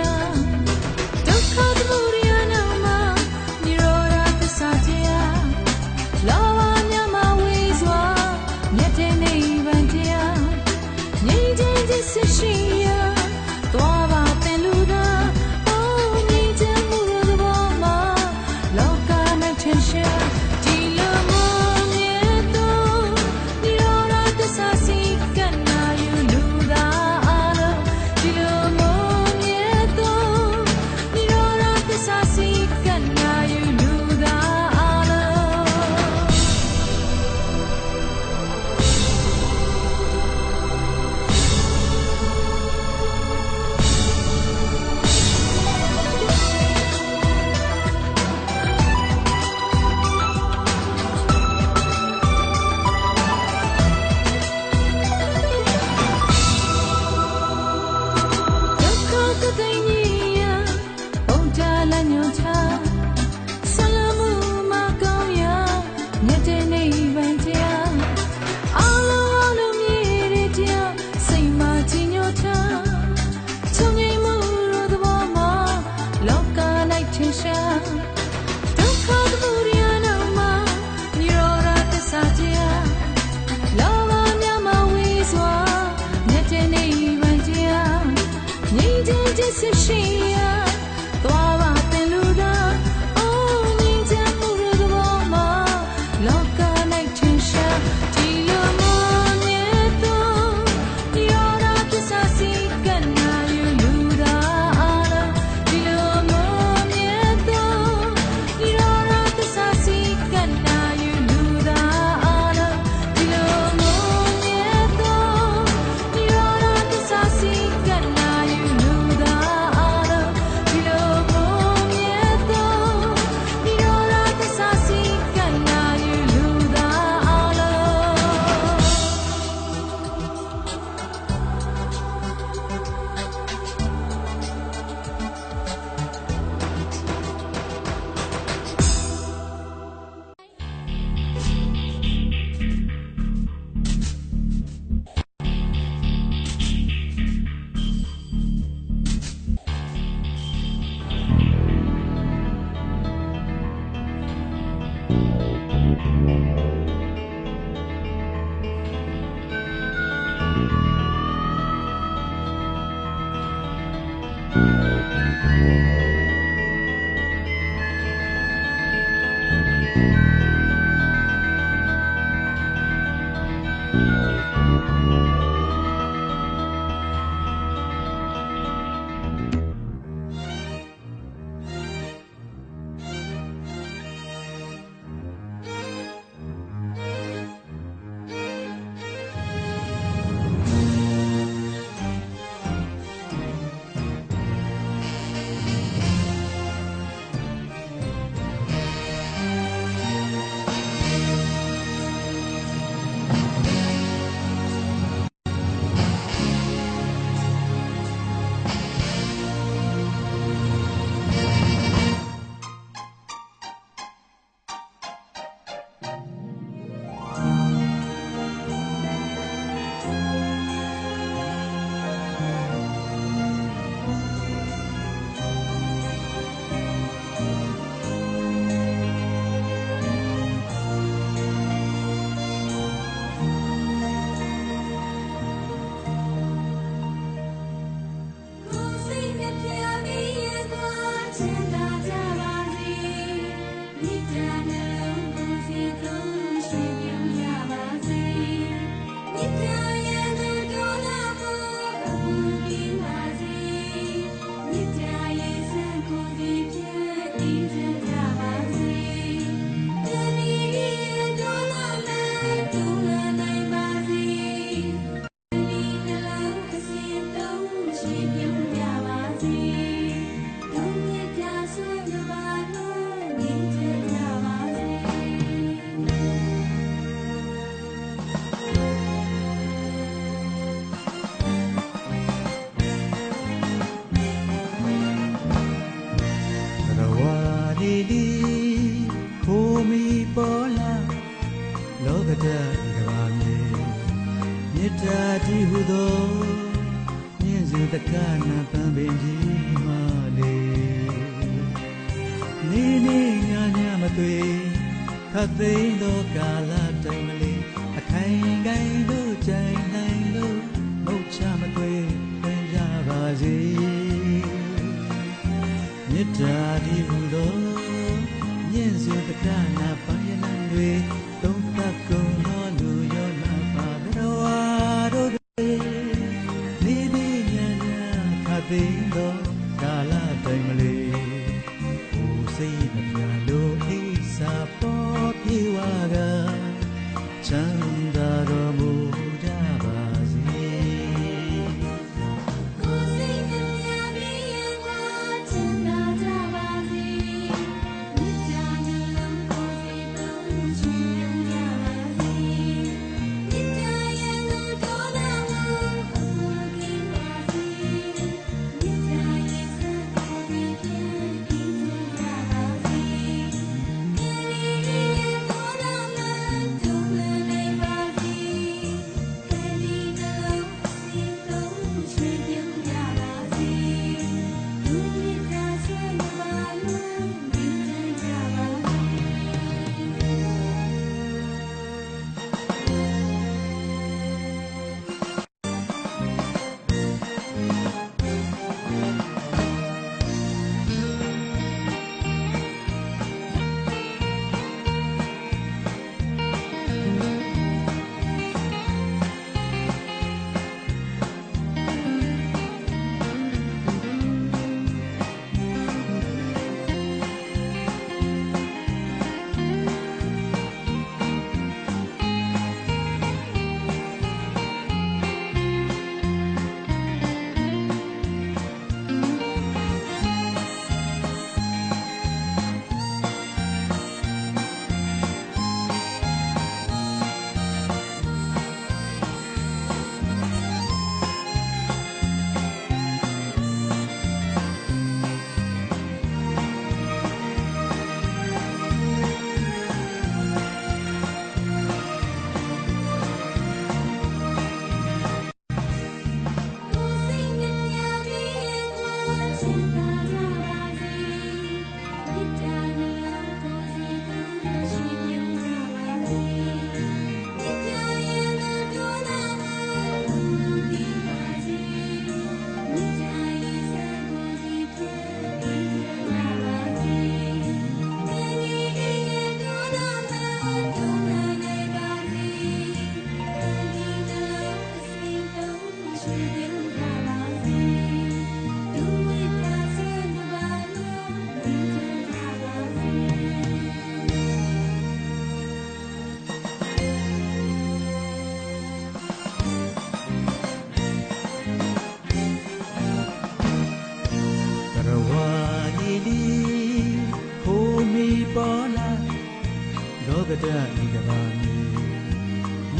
ထ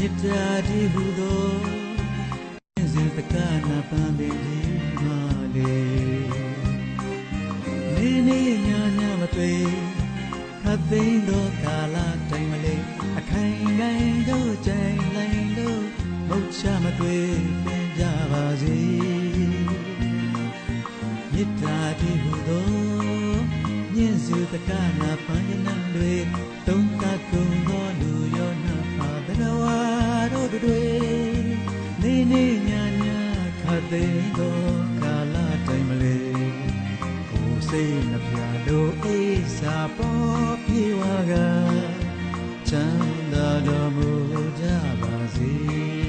မေတ္တာတည်းဟူသောစဉ်တကနာပန်းပင်ဒီမာလေနေနေညာညာမတွေ့ခတ်သိမ်းသောကာလတိုင်းမလေးအခိုင်အခိုင်တို့ကြိုင်လိုင်းတို့မဟုတ်ချမတွေ့ပင်ကြပါစေမေတ္တာတည်းဟူသောမြင့်စွာတကနာပန်းရနံတွေတုံးတကုံသော သူတွေနေနေညာညာခတ်တဲ့သောကာလတိုင်းမလဲကိုစိတ်နှပြတို့အေးစာပေါ်ပြေဝါကချမ်းသာတော်မူကြပါစေ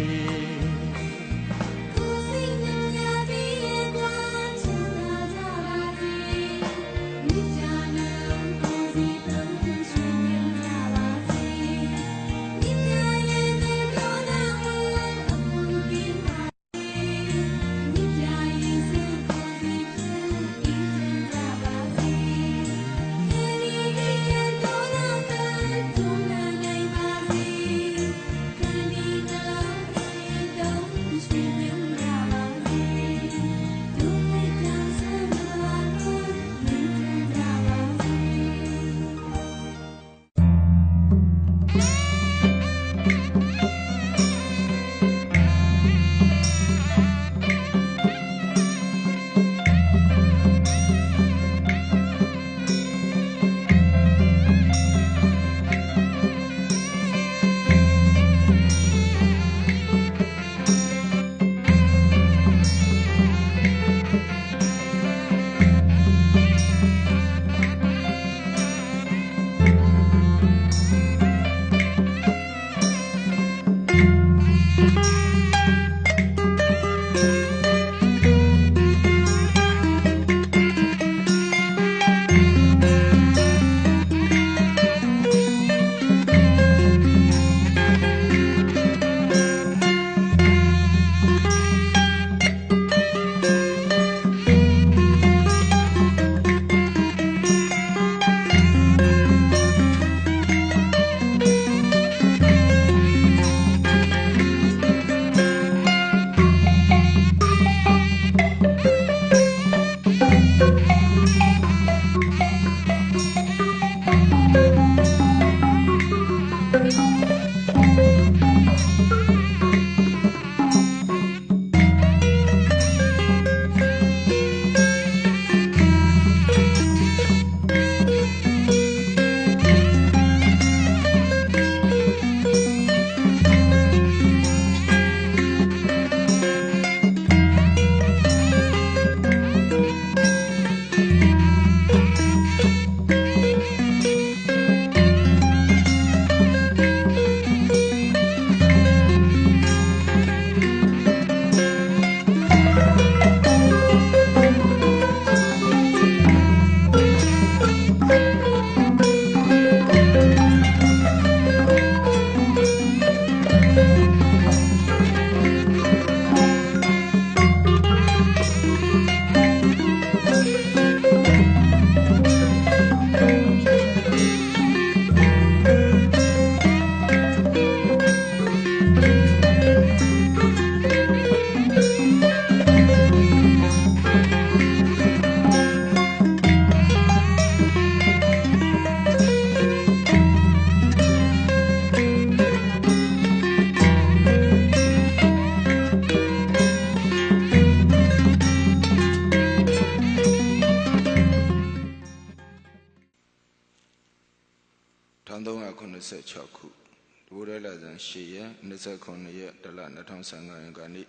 8ရက်29ရက်တလ2015ရက်ကနေ့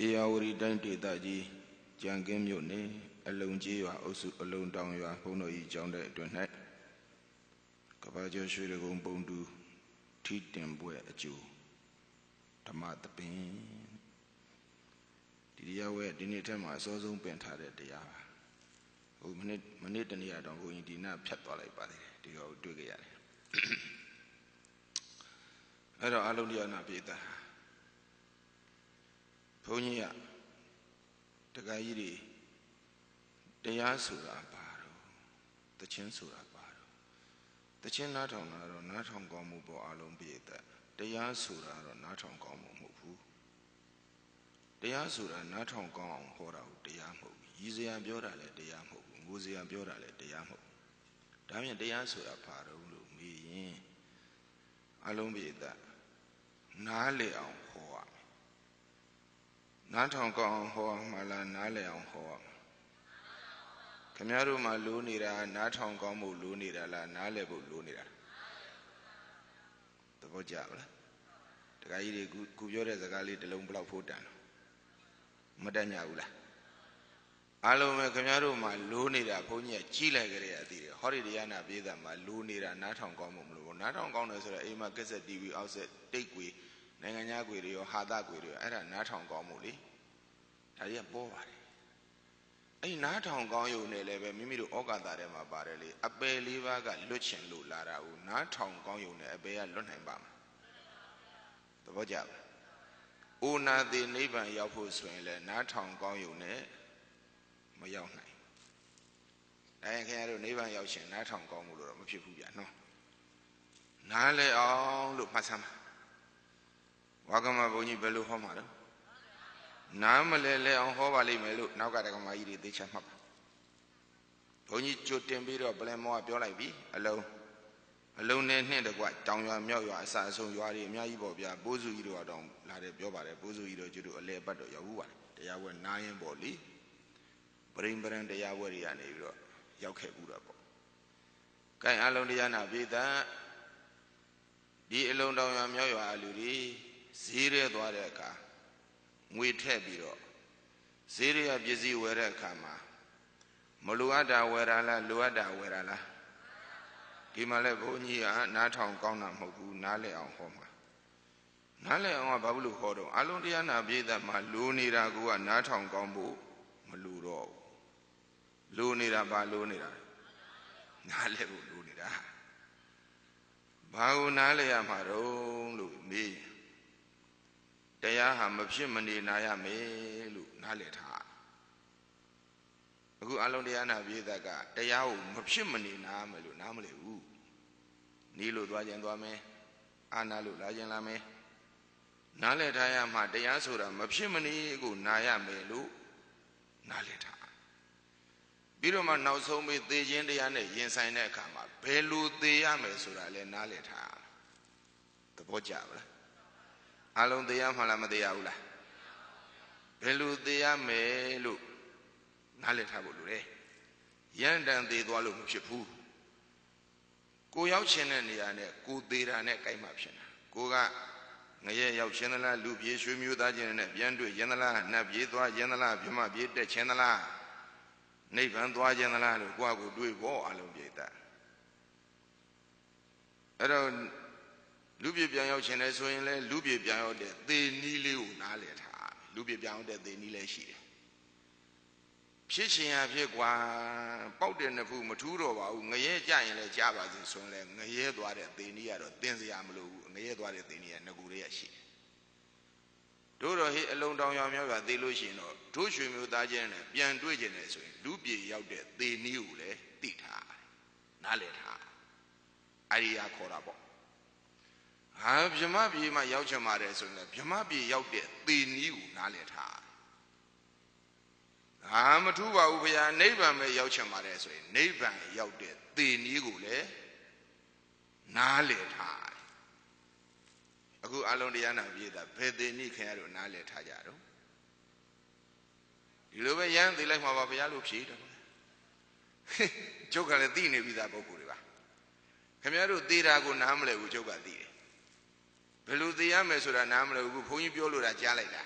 အေယာဝတီတိုင်းဒေသကြီးကြံကင်းမြို့နယ်အလုံကြီးရွာအုပ်စုအလုံတောင်ရွာဘုံတော်ကြီးကျောင်းတဲ့အတွင်း၌ကဘာကျော်ရွှေရကုံပုံတူထီတင်ပွဲအကျိုးဓမ္မသပင်ဒီတရားဝဲဒီနေ့ထက်မှာအစောဆုံးပင်ထားတဲ့တရားပါဟိုမနေ့မနေ့တနေ့ကတော့ကိုရင်ဒီနာဖြတ်သွားလိုက်ပါသေးတယ်ဒီတော့တွေ့ကြရတယ် အဲ့တော့အလုံးတရားနာပြေးတာဘုန်းကြီးကတခါကြီးတွေတရားဆိုတာပါတော့တခြင်းဆိုတာပါတော့တခြင်းနားထောင်တာတော့နားထောင်ကောင်းမှုပေါ်အလုံးပြေးတဲ့တရားဆိုတာတော့နားထောင်ကောင်းမှုမဟုတ်ဘူးတရားဆိုတာနားထောင်ကောင်းအောင်ဟောတာဟုတ်တရားမဟုတ်ဘူးရည်စရာပြောတာလည်းတရားမဟုတ်ဘူးငိုစရာပြောတာလည်းတရားမဟုတ်ဘူးဒါမြင်တရားဆိုတာဘာတော့လို့မေးရင်အလုံးပြေတဲ့ နားလေအောင်ဟောရမယ်နားထောင်ကောင်းအောင်ဟောမှလားနားလေအောင်ဟောရမယ်ခင်ဗျားတို့မှလိုးနေတာနားထောင်ကောင်းမှုလိုးနေတာလားနားလေဖို့လိုးနေတာသဘောကျပါလားတခါကြီးတွေခုပြောတဲ့စကားလေးတစ်လုံးဘယ်လောက်ဖို့တန်တော့မတတ်ညဘူးလားအလုံးပဲခင်ဗျားတို့မှလိုးနေတာဘုန်းကြီးကကြီးလိုက်ကြရအသေးတယ်ဟောဒီတရားနာပြေးတာမှလိုးနေတာနားထောင်ကောင်းမှုမလို့နားထောင်ကောင်းတယ်ဆိုတော့အိမ်မှာကက်ဆက် TV အောက်ဆက်တိတ်ကွေ နိုင်ငံခြားကွေတွေရောဟာသကွေတွေရောအဲ့ဒါနားထောင်ကောင်းမှုလေဒါကြီးကပေါ်ပါတယ်အဲ့နားထောင်ကောင်းရုံနဲ့လည်းပဲမိမိတို့ဩကာသထဲမှာပါတယ်လေအပယ်လေးပါးကလွတ်ချင်လို့လာတာကိုနားထောင်ကောင်းရုံနဲ့အပယ်ကလွတ်နိုင်ပါမှာသဘောကျပါ။အိုနာတိနိဗ္ဗာန်ရောက်ဖို့ဆိုရင်လည်းနားထောင်ကောင်းရုံနဲ့မရောက်နိုင်။ဒါရင်ခင်ဗျားတို့နိဗ္ဗာန်ရောက်ရှင်နားထောင်ကောင်းမှုလို့တော့မဖြစ်ဘူးဗျာနော်။နားလဲအောင်လို့မှတ်စမ်းပါ။ ဝါကမဘုန်းကြီးဘယ်လိုဟောမှာလဲ။နားမလဲလဲအောင်ဟောပါလိမ့်မယ်လို့နောက်ကတက္ကမကြီးတွေသိချမှတ်ပါ။ဘုန်းကြီးကြိုတင်ပြီးတော့ပလင်မောကပြောလိုက်ပြီအလုံးအလုံးနဲ့နှင့်တကွတောင်ရွာမြောက်ရွာအစအဆုံးရွာတွေအများကြီးပေါ့ဗျာပိုးစုကြီးတို့ကတော့လာတယ်ပြောပါတယ်ပိုးစုကြီးတို့ကျတို့အလဲပတ်တော့ရောက်ဘူးပါတယ်တရားဝဲနားရင်ပေါ့လေပရိမပရန်တရားဝဲတွေကနေပြီးတော့ရောက်ခဲ့ဘူးတော့ပေါ့ကဲအလုံးတရားနာပြည်သားဒီအလုံးတောင်ရွာမြောက်ရွာလူတွေ ဈေးရဲသွားတဲ့အခါငွေထက်ပြီးတော့ဈေးရပစ္စည်းဝယ်တဲ့အခါမှာမလိုအပ်တာဝယ်တာလားလိုအပ်တာဝယ်တာလားဒီမှာလဲဘုန်းကြီးကနားထောင်ကောင်းတာမဟုတ်ဘူးနားလဲအောင်ဟောမှာနားလဲအောင်ကဘာလို့ဟောတော့အလုံးတရားနာပြည့်တဲ့မှာလိုနေတာကနားထောင်ကောင်းဖို့မလိုတော့ဘူးလိုနေတာဘာလိုနေတာနားလဲဖို့လိုနေတာဘာကိုနားလဲရမှာတော့လို့မေး တရားဟာမဖြစ်မနေနာရမယ်လို့နားလဲထားအခုအလုံးတရားနာပြည့်တဲ့ကတရားကိုမဖြစ်မနေနားမယ်လို့နားမလဲဘူးနီးလို့သွားခြင်းသွားမယ်အာနာလို့လာခြင်းလာမယ်နားလည်ထားရမှတရားဆိုတာမဖြစ်မနေကိုနာရမယ်လို့နားလည်ထားပြီးတော့မှနောက်ဆုံးပြီးသေခြင်းတရားနဲ့ရင်ဆိုင်တဲ့အခါမှာဘယ်လိုသေရမယ်ဆိုတာလဲနားလည်ထားသဘောကျပါလား အလုံးသေရမှလားမသေရဘူးလားဘယ်လိုသေရမယ်လို့နားလည်ထားဖို့လိုတယ်ရန်တန်သေသွားလို့မဖြစ်ဘူးကိုရောက်ခြင်းတဲ့နေရာနဲ့ကိုသေးတာနဲ့ကြိုက်မှဖြစ်တာကိုကငရဲရောက်ခြင်းသလားလူပြေရွှေမျိုးသားခြင်းနဲ့ပြန်တွေ့ခြင်းသလားနတ်ပြေသွားခြင်းသလားမြမပြေတက်ခြင်းသလားနိဗ္ဗာန်သွားခြင်းသလားလို့ကိုယ့်ကိုတွေးဖို့အလုံးပြေတာအဲ့တော့ လူပြေပြန်ရောက်ခြင်းလဲဆိုရင်လဲလူပြေပြန်ရောက်တဲ့သေနီးလေးကိုနားလည်ထားလူပြေပြန်ရောက်တဲ့သေနီးလည်းရှိတယ်ဖြစ်ရှင်ရဖြစ်กว่าပေါက်တဲ့နှစ်ခုမထူးတော့ပါဘူးငရဲကြရင်လည်းကြားပါစေဆိုရင်လည်းငရဲသွားတဲ့သေနီးကတော့တင်းစရာမလိုဘူးငရဲသွားတဲ့သေနီးကငကူလေးရရှိတယ်တို့တော့ဟေးအလုံးတောင်ရောင်မြောက်ရွာသေလို့ရှိရင်တော့တို့ရွှေမျိုးသားချင်းနဲ့ပြန်တွေ့ကျင်တယ်ဆိုရင်လူပြေရောက်တဲ့သေနီးကိုလည်းသိထားနားလည်ထားအရိယာခေါ်တာပေါ့ ဟာဗြဟ္မပြေမှာရောက်ချင်ပါတယ်ဆိုရင်လည်းဗြဟ္မပြေရောက်တဲ့သေနီးကိုနားလည်ထားဟာမထူးပါဘူးဗျာနိဗ္ဗာန်ပဲရောက်ချင်ပါတယ်ဆိုရင်နိဗ္ဗာန်ရောက်တဲ့သေနည်းကိုလည်းနားလည်ထားအခုအလုံးတရားနာပြည့်တာဘယ်သေနည်းခင်ရတော့နားလည်ထားကြတော့ဒီလိုပဲရမ်းသိလိုက်မှာပါဘုရားလို့ဖြေတယ်ကျုပ်ကလည်းသိနေပြီသားပုဂ္ဂိုလ်တွေပါခင်ဗျားတို့သေတာကိုနားမလဲဘူးကျုပ်ကသိတယ် ဘယ်လိုသေရမယ်ဆိုတာနားမလဲဘူးဘုန်းကြီးပြောလို့တာကြားလိုက်တာ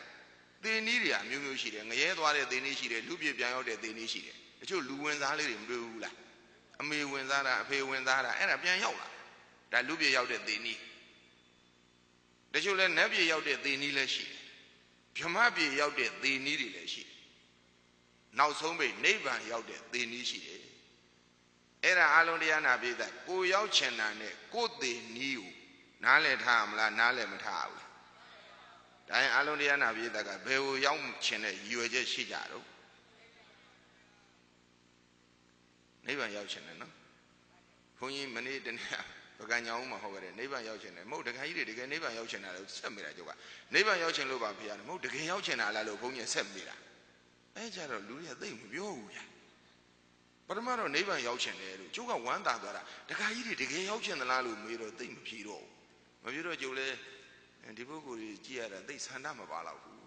သေနည်းတွေအမျိုးမျိုးရှိတယ်ငရဲသွားတဲ့သေနည်းရှိတယ်လူပြပြန်ရောက်တဲ့သေနည်းရှိတယ်တချို့လူဝင်စားလေးတွေမတွေ့ဘူးလားအမေဝင်စားတာအဖေဝင်စားတာအဲ့ဒါပြန်ရောက်လာဒါလူပြရောက်တဲ့သေနည်းတချို့လဲနတ်ပြရောက်တဲ့သေနည်းလည်းရှိတယ်ဗြဟ္မပြရောက်တဲ့သေနည်းတွေလည်းရှိတယ်နောက်ဆုံးပိနိဗ္ဗာန်ရောက်တဲ့သေနည်းရှိတယ်အဲ့ဒါအလုံးတရားနာပြည်သက်ကိုရောက်ချင်တာနဲ့ကိုသေနည်းကို နားလည်ထားမလားနားလည်မထားဘူးဒါရင်အလုံးတရားနာပြည်သက်ကဘယ်ကိုရောက်ချင်တဲ့ရည်ရွယ်ချက်ရှိကြတော့နိဗ္ဗာန်ရောက်ချင်တယ်နော်ဘုန်းကြီးမနေ့တနေ့ပကံညောင်းမှာဟောခဲ့တယ်နိဗ္ဗာန်ရောက်ချင်တယ်မဟုတ်တခါကြီးတွေတကယ်နိဗ္ဗာန်ရောက်ချင်တာလို့ဆက်မိတာကြောက်ကနိဗ္ဗာန်ရောက်ချင်လို့ပါဖေရတယ်မဟုတ်တကယ်ရောက်ချင်တာလားလို့ဘုန်းကြီးဆက်မိတာအဲကြတော့လူတွေကသိမပြောဘူးဗျာပထမတော့နိဗ္ဗာန်ရောက်ချင်တယ်လို့ကျုပ်ကဝမ်းသာသွားတာတခါကြီးတွေတကယ်ရောက်ချင်သလားလို့မေးတော့သိမဖြေတော့ဘူး မဖြေတော့ကျုပ်လည်းဒီပုဂ္ဂိုလ်ကြီးကြည့်ရတာသိဆန္ဒမပါတော့ဘူး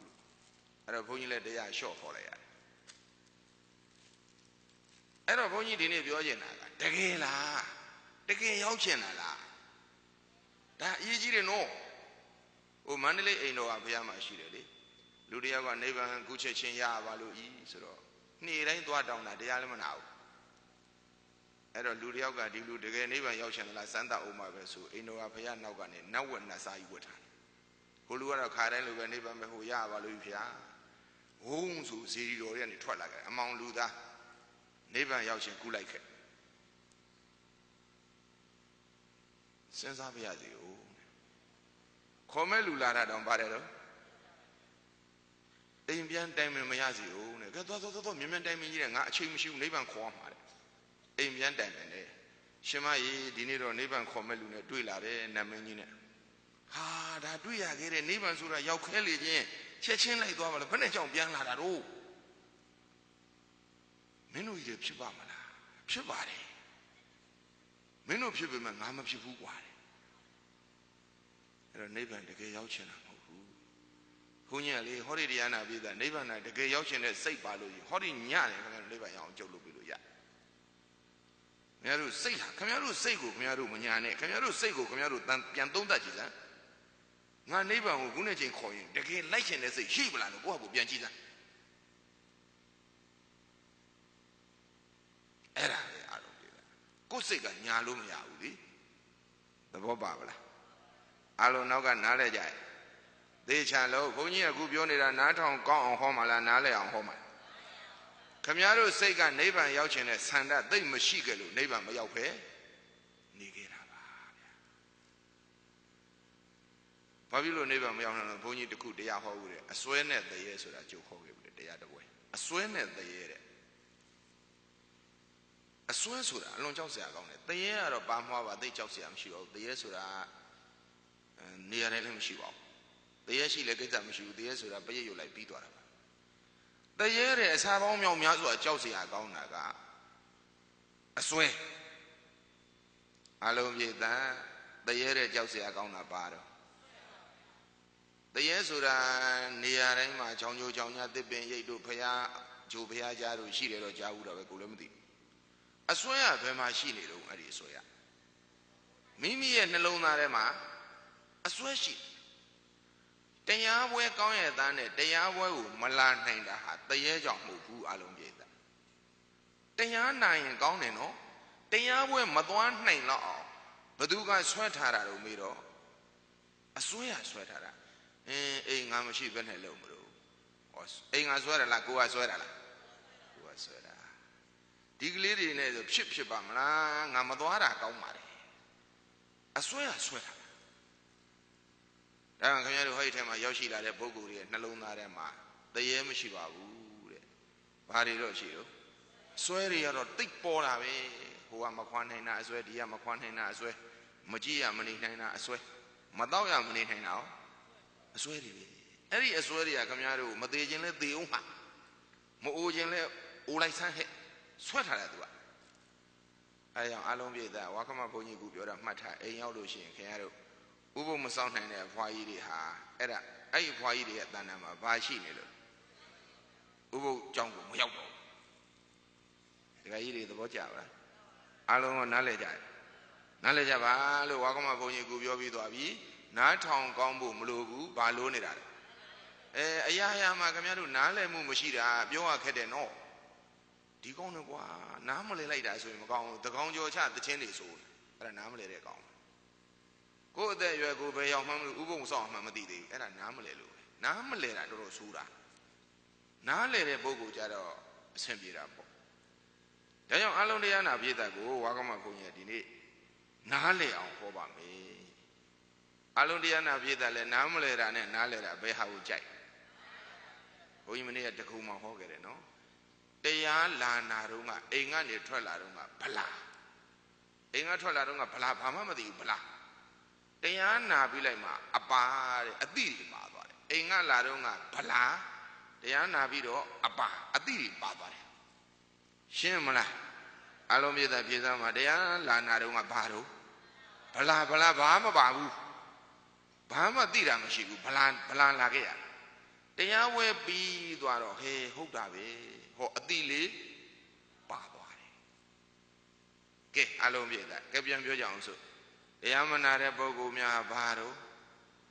အဲ့တော့ဘုန်းကြီးလည်းတရားလျှော့ခေါ်လိုက်ရတယ်အဲ့တော့ဘုန်းကြီးဒီနေ့ပြောချင်တာကတကယ်လားတကယ်ရောက်ချင်တာလားဒါအရေးကြီးတယ်နော်ဟိုမန္တလေးအိမ်တော်ကဘုရားမှာရှိတယ်လေလူတယောက်ကနိဗ္ဗာန်ကူးချက်ချင်းရပါလို့ဤဆိုတော့နေ့တိုင်းသွားတောင်းတာတရားလည်းမနာဘူး အဲ့တော့လူတယောက်ကဒီလူတကယ်နိဗ္ဗာန်ရောက်ချင်သလားစမ်းသပ်အောင်ပါပဲဆိုအိမ်တော်ကဘုရားနောက်ကနေနတ်ဝက်နတ်စားကြီးဝတ်ထားတယ်ဟိုလူကတော့ခါတိုင်းလိုပဲနိဗ္ဗာန်ပဲဟိုရပါလို့ဘုရားဝုန်းဆိုဇေဒီတော်တွေကနေထွက်လာကြတယ်အမောင်လူသားနိဗ္ဗာန်ရောက်ချင်ကူးလိုက်ခဲ့စဉ်းစားပြရစီဦးခေါ်မဲ့လူလာတာတောင်ပါတယ်တော့အိမ်ပြန်တိုင်မင်မရစီဦးနဲ့ကဲသွားသွားသွားမြန်မြန်တိုင်မင်ကြီးတဲ့ငါအချိန်မရှိဘူးနိဗ္ဗာန်ခေါ်မှာတဲ့ အိမ်ပြန်တိုင်မင်တယ်ရှင်မကြီးဒီနေ့တော့နိဗ္ဗာန်ခေါ်မဲ့လူနဲ့တွေ့လာတယ်နာမည်ကြီးနဲ့ဟာဒါတွေ့ရခဲ့တဲ့နိဗ္ဗာန်ဆိုတာရောက်ခဲလေချင်းချက်ချင်းလိုက်သွားပါလားဘယ်နဲ့ကြောင့်ပြန်လာတာတော့မင်းတို့ကြီးဖြစ်ပါမလားဖြစ်ပါတယ်မင်းတို့ဖြစ်ပေမဲ့ငါမဖြစ်ဘူးကွာအဲ့တော့နိဗ္ဗာန်တကယ်ရောက်ချင်တာမဟုတ်ဘူးဘုန်းကြီးကလေဟောဒီတရားနာပြည်သားနိဗ္ဗာန်တကယ်ရောက်ချင်တဲ့စိတ်ပါလို့ဟောဒီညတယ်ခင်ဗျားတို့နိဗ္ဗာန်ရအောင်ကြုတ်လုပ်ပြီးလို့ရ ခင်ဗျားတို့စိတ်ဟာခင်ဗျားတို့စိတ်ကိုခင်ဗျားတို့မညာနဲ့ခင်ဗျားတို့စိတ်ကိုခင်ဗျားတို့ပြန်သုံးသပ်ကြည့်စမ်းငါနိဗ္ဗာန်ကိုခုနှစ်ချိန်ခေါ်ရင်တကယ်လိုက်ချင်တဲ့စိတ်ရှိမလားလို့ကိုယ့်ဟာကိုပြန်ကြည့်စမ်းအဲ့ဒါလေအားလုံးပြည်သားကိုယ်စိတ်ကညာလို့မရဘူးလေသဘောပါဗလားအလုံးနောက်ကနားလဲကြရဲ့သေချာလို့ဘုန်းကြီးကအခုပြောနေတာနားထောင်ကောင်းအောင်ဟောမှလားနားလဲအောင်ဟောမှလား ခမည်းတော်စိတ်ကနိဗ္ဗာန်ရောက်ခြင်းနဲ့ဆန္ဒသိမ့်မရှိကြလို့နိဗ္ဗာန်မရောက်ဖဲနေခဲ့တာပါဗျာဘာဖြစ်လို့နိဗ္ဗာန်မရောက်နိုင်လဲဘုန်းကြီးတခုတရားဟောဘူးတဲ့အစွဲနဲ့တရေဆိုတာကြုတ်ဟောခဲ့ဘူးတရားတပွဲအစွဲနဲ့တရေတဲ့အစွဲဆိုတာအလွန်ကြောက်စရာကောင်းတယ်တရေကတော့ပါမွားပါသိကြောက်စရာမရှိပါဘူးတရေဆိုတာနေရာတိုင်းလည်းမရှိပါဘူးတရေရှိလည်းကိစ္စမရှိဘူးတရေဆိုတာပရိတ်ရုပ်လိုက်ပြီးသွားတာပါ တရေတဲ့အစာပေါင်းမြောက်များစွာကြောက်စရာကောင်းတာကအစွဲအလုံးပြေတန်တရေတဲ့ကြောက်စရာကောင်းတာပါတော့တရေဆိုတာနေရာတိုင်းမှာချောင်းချိုးချောင်းညာတစ်ပင်ရိတ်တို့ဖျားဂျိုဖျားကြားတို့ရှိတယ်တော့ကြားဘူးတော့ပဲကိုလည်းမသိအစွဲကဘယ်မှာရှိနေတော့အဲ့ဒီအစွဲကမိမိရဲ့နှလုံးသားထဲမှာအစွဲရှိတ ရားပွဲကောင်းရဲ့သားနဲ့တရားပွဲကိုမလာနိုင်တာဟာတရေကြောင့်မဟုတ်ဘူးအလုံးပြေတာတရားနိုင်ရင်ကောင်းတယ်နော်တရားပွဲမသွားနိုင်တော့အောင်ဘသူကဆွဲထားတာတော့မေးတော့အစွဲရဆွဲထားတာအင်းအိမ်ငါမရှိဘဲနဲ့လုံးမလို့ဟောအိမ်ငါဆွဲရလားကိုကဆွဲရလားကိုကဆွဲတာဒီကလေးတွေနဲ့ဆိုဖြစ်ဖြစ်ပါမလားငါမသွားတာကောင်းပါလေအစွဲရဆွဲတာ ဒါကခင်ဗျားတို့ဟောဒီထဲမှာရောက်ရှိလာတဲ့ပုဂ္ဂိုလ်တွေနှလုံးသားထဲမှာတရေမရှိပါဘူးတဲ့ဘာတွေတော့ရှိတော့စွဲတွေကတော့တိတ်ပေါ်တာပဲဟိုကမခွာနိုင်တာအစွဲဒီကမခွာနိုင်တာအစွဲမကြည့်ရမနေနိုင်တာအစွဲမတော့ရမနေနိုင်တာရောအစွဲတွေပဲအဲ့ဒီအစွဲတွေကခင်ဗျားတို့မသေးခြင်းလဲသေအောင်မှာမအိုခြင်းလဲအိုလိုက်ဆန်းဟဲ့ဆွဲထားတယ်သူကအဲကြောင့်အလုံးပြည့်သားဝါခမဘုန်းကြီးကပြောတာမှတ်ထားအိမ်ရောက်လို့ရှိရင်ခင်ဗျားတို့ ဥပုပ်မဆောင်နိုင်တဲ့ဘွားကြီးတွေဟာအဲ့ဒါအဲ့ဒီဘွားကြီးတွေရဲ့တဏ္ဍာမှာဘာရှိနေလို့ဥပုပ်ကြောင့်ကိုမရောက်တော့ဘူးဒကာကြီးတွေသဘောကျပါလားအားလုံးကနားလည်ကြတယ်နားလည်ကြပါလို့ဝါကမဘုန်းကြီးကူပြောပြီးသွားပြီနားထောင်ကောင်းဖို့မလိုဘူးဘာလို့နေတာလဲအဲအရာရာမှာခင်ဗျားတို့နားလည်မှုမရှိတာပြောရခက်တယ်နော်ဒီကောင်းတော့ကွာနားမလည်လိုက်တာဆိုရင်မကောင်းဘူးတကောင်ကျော်ချတချင်းတွေဆိုအဲ့ဒါနားမလည်တဲ့ကောင် ကိုယ့်အသက်အရွယ်ကိုပဲရောက်မှမလို့ဥပုံဆောင်မှမသိသေးဘူးအဲ့ဒါနားမလည်လို့ပဲနားမလည်တာတော်တော်ဆိုးတာနားလည်တဲ့ပုဂ္ဂိုလ်ကြတော့အဆင်ပြေတာပေါ့ဒါကြောင့်အလုံးတရားနာပြည့်တဲ့ကိုဝါကမဘုန်းကြီးကဒီနေ့နားလည်အောင်ဟောပါမယ်အလုံးတရားနာပြည့်တဲ့လဲနားမလည်တာနဲ့နားလည်တာဘယ်ဟာကိုကြိုက်ဘုန်းကြီးမနေ့ကတခုမှဟောခဲ့တယ်နော်တရားလာနာတော့ကအိမ်ကနေထွက်လာတော့ကဗလာအိမ်ကထွက်လာတော့ကဗလာဘာမှမသိဘူးဗလာ တရားနာပြီးလိုက်မှအပါတဲ့အတိတွေပါသွားတယ်အိမ်ကလာတော့ကဗလာတရားနာပြီးတော့အပါအတိတွေပါသွားတယ်ရှင်းမလားအလုံးမြေသားပြေစားမှာတရားလာနာတော့ကဘာတော့ဗလာဗလာဘာမှမပါဘူးဘာမှသိတာမရှိဘူးဗလာဗလာလာခဲ့ရတယ်တရားဝဲပြီးသွားတော့ဟေးဟုတ်တာပဲဟောအတိလေးပါသွားတယ်ကဲအလုံးမြေသားကဲပြန်ပြောကြအောင်ဆို တရားမနာတဲ့ပုဂ္ဂိုလ်များဘာတော့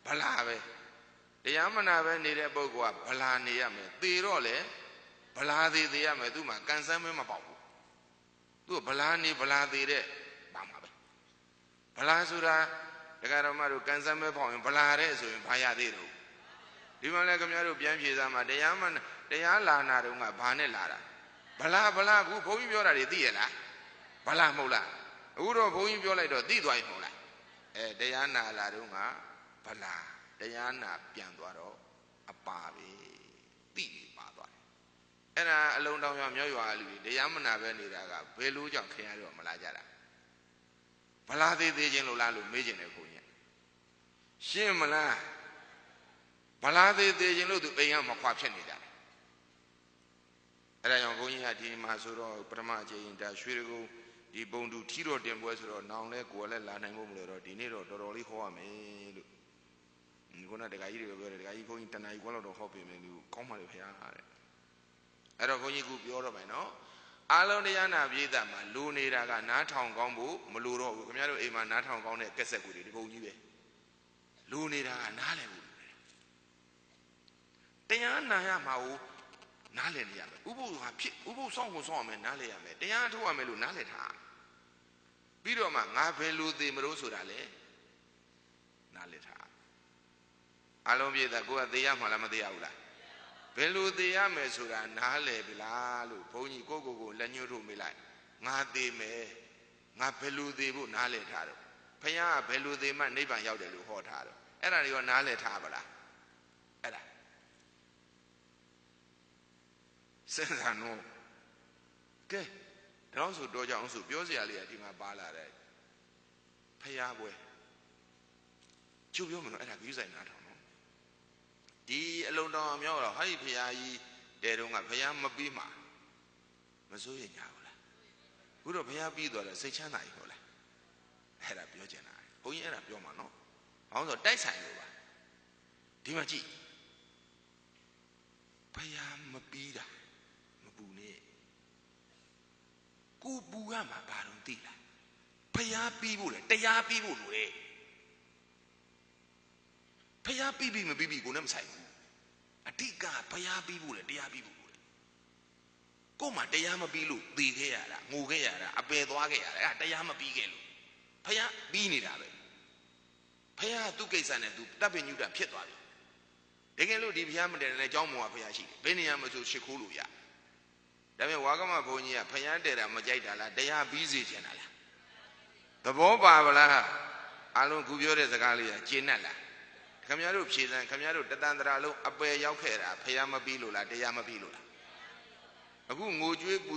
ဗလာပဲတရားမနာပဲနေတဲ့ပုဂ္ဂိုလ်ကဗလာနေရမယ်သေတော့လေဗလာသေးသေးရမယ်သူ့မှာကန်ဆန်းမဲမပေါက်ဘူးသူကဗလာနေဗလာသေးတဲ့ပါမှာပဲဗလာဆိုတာတရားတော်မတို့ကန်ဆန်းမဲပေါက်ရင်ဗလာတဲ့ဆိုရင်ဘာရသေးတော့ဒီမှာလည်းခင်ဗျားတို့ပြန်ဖြေစားမှာတရားမတရားလာနာတုန်းကဘာနဲ့လာတာဗလာဗလာခုဘုန်းကြီးပြောတာတွေသိရလားဗလာမဟုတ်လားအခုတော့ဘုန်းကြီးပြောလိုက်တော့သိသွားပြီမဟုတ်လား အဲတရားနာလာတုန်းကဗလာတရားနာပြန်သွားတော့အပါပဲသိနေပါသွားတယ်အဲ့ဒါအလုံးတောင်ရမြောက်ရွာလူတွေတရားမနာပဲနေတာကဘယ်လိုကြောင့်ခင်ရတော့မလာကြတာဗလာသေးသေးချင်းလို့လားလို့မေးကျင်တယ်ဘုန်းကြီးရှင်းမလားဗလာသေးသေးချင်းလို့သူအိမ်ကမခွာဖြစ်နေကြတယ်အဲ့ဒါကြောင့်ဘုန်းကြီးကဒီမှာဆိုတော့ပထမအချိန်ဒါရွှေကုန်း ဒီပုံတူထီတော်တင်ပွဲဆိုတော့နောင်လဲကိုယ်လည်းလာနိုင်ဖို့မလို့တော့ဒီနေ့တော့တော်တော်လေးဟောရမယ်လို့ခုနတခါကြီးတွေပြောတယ်တခါကြီးဘုန်းကြီးတဏှာကြီးကွန်းတော့ဟောပြင်မယ်လို့ကောင်းပါလေခင်ဗျာတဲ့အဲ့တော့ဘုန်းကြီးကပြောတော့မယ်နော်အားလုံးတရားနာပြည်သားမှာလူနေတာကနားထောင်ကောင်းဖို့မလိုတော့ဘူးခင်ဗျားတို့အိမ်မှာနားထောင်ကောင်းတဲ့ကက်ဆက်ကူတွေဒီဘုန်းကြီးပဲလူနေတာကနားလည်ဘူးတရားနာရမှာကိုနားလည်နေရမယ်ဥပုသ်ဟာဖြစ်ဥပုသ်ဆောင်ကိုဆောင်ရမယ်နားလည်ရမယ်တရားထုတ်ရမယ်လို့နားလည်ထား ပြီးတော့မှငါဘယ်လိုသိမလို့ဆိုတာလေနားလည်ထားအလုံးပြည့်တဲ့ကိုကသိရမှာလားမသိရဘူးလားဘယ်လိုသိရမယ်ဆိုတာနားလည်ပြီလားလို့ဘုန်းကြီးကိုကိုကိုလက်ညှိုးထုတ်မိလိုက်ငါသိမယ်ငါဘယ်လိုသိဖို့နားလည်ထားတော့ဖခင်ကဘယ်လိုသိမှနိဗ္ဗာန်ရောက်တယ်လို့ဟောထားတော့အဲ့ဒါတွေကနားလည်ထားပါလားအဲ့ဒါစဉ်းစားနော်ကဲ တော့ဆိုတော့ကြောင်ဆိုပြောစရာလေးကဒီမှာပါလာတယ်ဖះပွဲကျုပ်ပြောမလို့အဲ့ဒါကြီးဆိုင်နားထောင်နော်ဒီအလုံးတော်အမြောက်တော့ဟာဒီဖះကြီးတဲတုန်းကဖះမပြီးမှာမစိုးရင်ညာဘူးလားခုတော့ဖះပြီးသွားတယ်စိတ်ချမ်းသာကြီးဟုတ်လားအဲ့ဒါပြောချင်တာဘုန်းကြီးအဲ့ဒါပြောမှာနော်ဘာလို့ဆိုတိုက်ဆိုင်လို့ပါဒီမှာကြည့်ဖះမပြီးတာမပူနဲ့ ကိုပူရမှာဘာလို့သိလားဖျားပြီးဖို့လေတရားပြီးဖို့လိုတယ်ဖျားပြီးပြီးမပြီးပြီးကိုနဲ့မဆိုင်ဘူးအတိကဖျားပြီးဖို့လေတရားပြီးဖို့လိုတယ်ကို့မှာတရားမပြီးလို့သေခဲ့ရတာငိုခဲ့ရတာအပယ်သွားခဲ့ရတာအဲ့ဒါတရားမပြီးခဲ့လို့ဖျားပြီးနေတာပဲဖျားသူ့ကိစ္စနဲ့သူတပ်ပင်ညုတာဖြစ်သွားပြီတကယ်လို့ဒီဖျားမတည်တဲ့เจ้าမောကဖျားရှိတယ်ဘယ်နေရာမှာဆိုရှ िख ိုးလို့ရ ဒါပေမဲ့ဝါကမဘုန်းကြီးကဖျားတယ်တာမကြိုက်တာလားတရားပြီးစေချင်တာလားသဘောပါဗလားအလုံးခုပြောတဲ့စကားလေးကကျေနပ်လားခမရတို့ဖြေစံခမရတို့တတန်တရာလုံးအပယ်ရောက်ခဲ့တာဖះမပြီးလို့လားတရားမပြီးလို့လားအခုငိုကြွေးပူ